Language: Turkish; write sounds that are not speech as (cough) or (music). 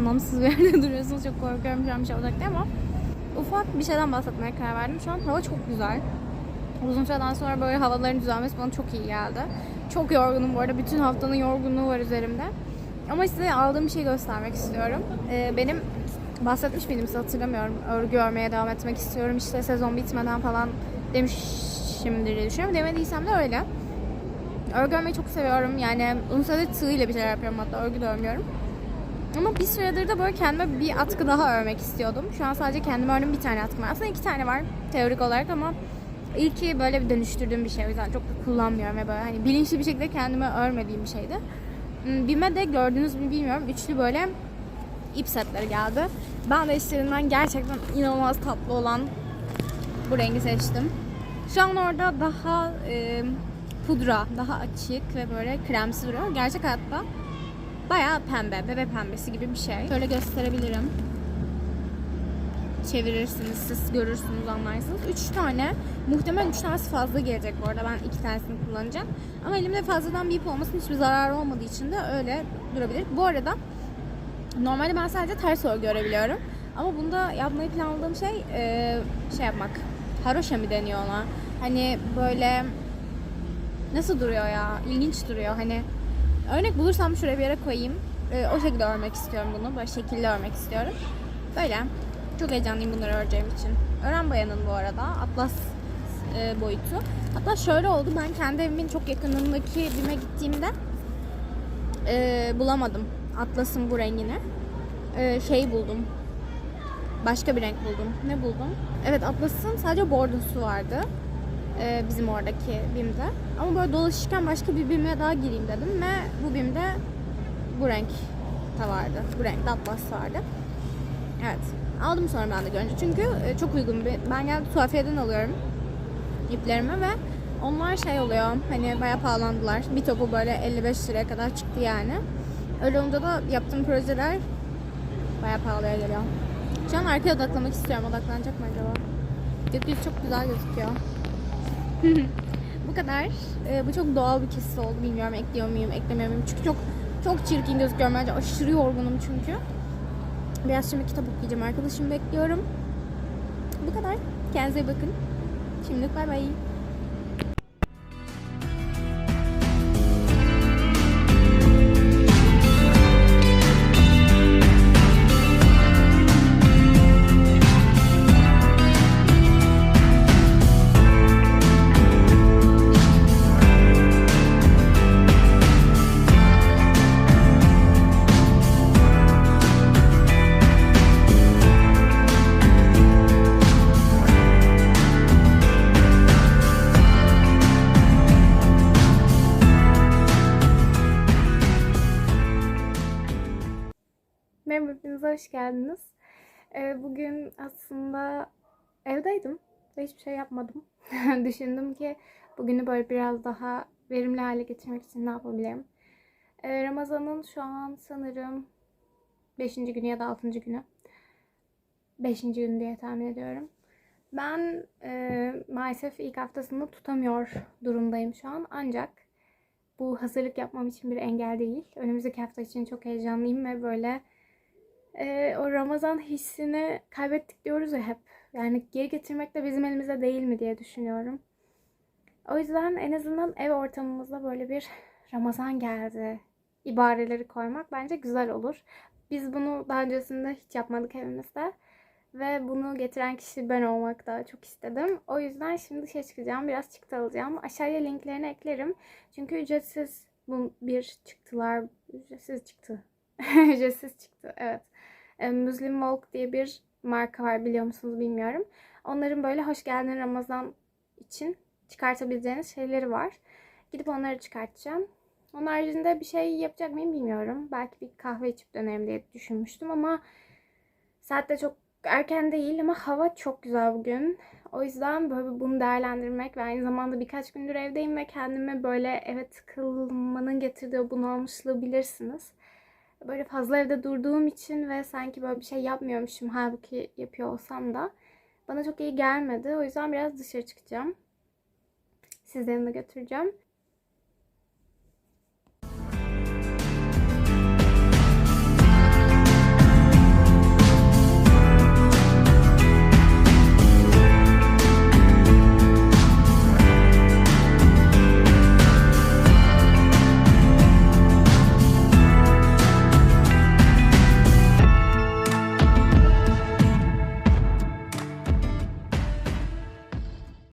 anlamsız bir yerde (laughs) duruyorsunuz. Çok korkuyorum şu an bir şey olacak diye ama ufak bir şeyden bahsetmeye karar verdim. Şu an hava çok güzel. Uzun süreden sonra böyle havaların düzelmesi bana çok iyi geldi. Çok yorgunum bu arada. Bütün haftanın yorgunluğu var üzerimde. Ama size aldığım bir şey göstermek istiyorum. Ee, benim bahsetmiş miydim size hatırlamıyorum. Örgü örmeye devam etmek istiyorum. İşte sezon bitmeden falan demişimdir diye düşünüyorum. Demediysem de öyle. Örgü örmeyi çok seviyorum. Yani uzun süredir tığ ile bir şeyler yapıyorum hatta örgü de örmüyorum. Ama bir süredir de böyle kendime bir atkı daha örmek istiyordum. Şu an sadece kendime ördüğüm bir tane atkım var. Aslında iki tane var teorik olarak ama ilki böyle bir dönüştürdüğüm bir şey. O yüzden çok kullanmıyorum ve böyle hani bilinçli bir şekilde kendime örmediğim bir şeydi. Hmm, Bime de gördünüz mü bilmiyorum. Üçlü böyle ip setleri geldi. Ben de işlerinden gerçekten inanılmaz tatlı olan bu rengi seçtim. Şu an orada daha e, pudra, daha açık ve böyle kremsi duruyor. Gerçek hayatta bayağı pembe, bebe pembesi gibi bir şey. Şöyle gösterebilirim. Çevirirsiniz, siz görürsünüz, anlarsınız. Üç tane, muhtemelen üç tanesi fazla gelecek bu arada. Ben iki tanesini kullanacağım. Ama elimde fazladan bir ip olmasının hiçbir zararı olmadığı için de öyle durabilir. Bu arada normalde ben sadece ters örgü örebiliyorum. Ama bunda yapmayı planladığım şey e, şey yapmak. Haroşa mı deniyor ona? Hani böyle nasıl duruyor ya? İlginç duruyor. Hani örnek bulursam şuraya bir yere koyayım. E, o şekilde örmek istiyorum bunu. Böyle şekilli örmek istiyorum. Böyle. Çok heyecanlıyım bunları öreceğim için. Ören bayanın bu arada. Atlas e, boyutu. Hatta şöyle oldu. Ben kendi evimin çok yakınındaki bime gittiğimde e, bulamadım. Atlas'ın bu rengini. E, şey buldum. Başka bir renk buldum. Ne buldum? Evet Atlas'ın sadece bordosu vardı. E, bizim oradaki BİM'de. Ama böyle dolaşırken başka bir BİM'e daha gireyim dedim ve bu BİM'de bu renk vardı. Bu renkte Atlas vardı. Evet. Aldım sonra ben de görünce. Çünkü e, çok uygun bir... Ben geldim tuhafiyeden alıyorum iplerimi ve onlar şey oluyor hani bayağı pahalandılar. Bir topu böyle 55 liraya kadar çıktı yani. Öyle olunca da yaptığım projeler bayağı pahalıya geliyor. Şu an arkaya odaklamak istiyorum. Odaklanacak mı acaba? Gökyüzü çok güzel gözüküyor. (laughs) Bu kadar. Ee, bu çok doğal bir kesit oldu. Bilmiyorum ekliyor muyum, eklemiyor muyum. Çünkü çok çok çirkin gözüküyorum bence. Aşırı yorgunum çünkü. Biraz şimdi kitap okuyacağım. Arkadaşımı bekliyorum. Bu kadar. Kendinize bakın. Şimdilik bay bay. Hoş geldiniz. Ee, bugün aslında evdeydim ve hiçbir şey yapmadım. (laughs) Düşündüm ki bugünü böyle biraz daha verimli hale getirmek için ne yapabilirim? Ee, Ramazan'ın şu an sanırım 5. günü ya da 6. günü. 5. gün diye tahmin ediyorum. Ben e, maalesef ilk haftasını tutamıyor durumdayım şu an. Ancak bu hazırlık yapmam için bir engel değil. Önümüzdeki hafta için çok heyecanlıyım ve böyle e, o Ramazan hissini kaybettik diyoruz ya hep. Yani geri getirmek de bizim elimizde değil mi diye düşünüyorum. O yüzden en azından ev ortamımızda böyle bir Ramazan geldi ibareleri koymak bence güzel olur. Biz bunu daha öncesinde hiç yapmadık evimizde. Ve bunu getiren kişi ben olmak da çok istedim. O yüzden şimdi dışarı çıkacağım. Biraz çıktı alacağım. Aşağıya linklerini eklerim. Çünkü ücretsiz bu bir çıktılar. Ücretsiz çıktı. (laughs) ücretsiz çıktı. Evet. E, Muslim Walk diye bir marka var biliyor musunuz bilmiyorum. Onların böyle hoş geldin Ramazan için çıkartabileceğiniz şeyleri var. Gidip onları çıkartacağım. Onun haricinde bir şey yapacak mıyım bilmiyorum. Belki bir kahve içip dönerim diye düşünmüştüm ama saat de çok erken değil ama hava çok güzel bugün. O yüzden böyle bunu değerlendirmek ve aynı zamanda birkaç gündür evdeyim ve kendime böyle evet sıkılmanın getirdiği bunalmışlığı bilirsiniz. Böyle fazla evde durduğum için ve sanki böyle bir şey yapmıyormuşum halbuki yapıyor olsam da bana çok iyi gelmedi. O yüzden biraz dışarı çıkacağım. Sizleri de götüreceğim.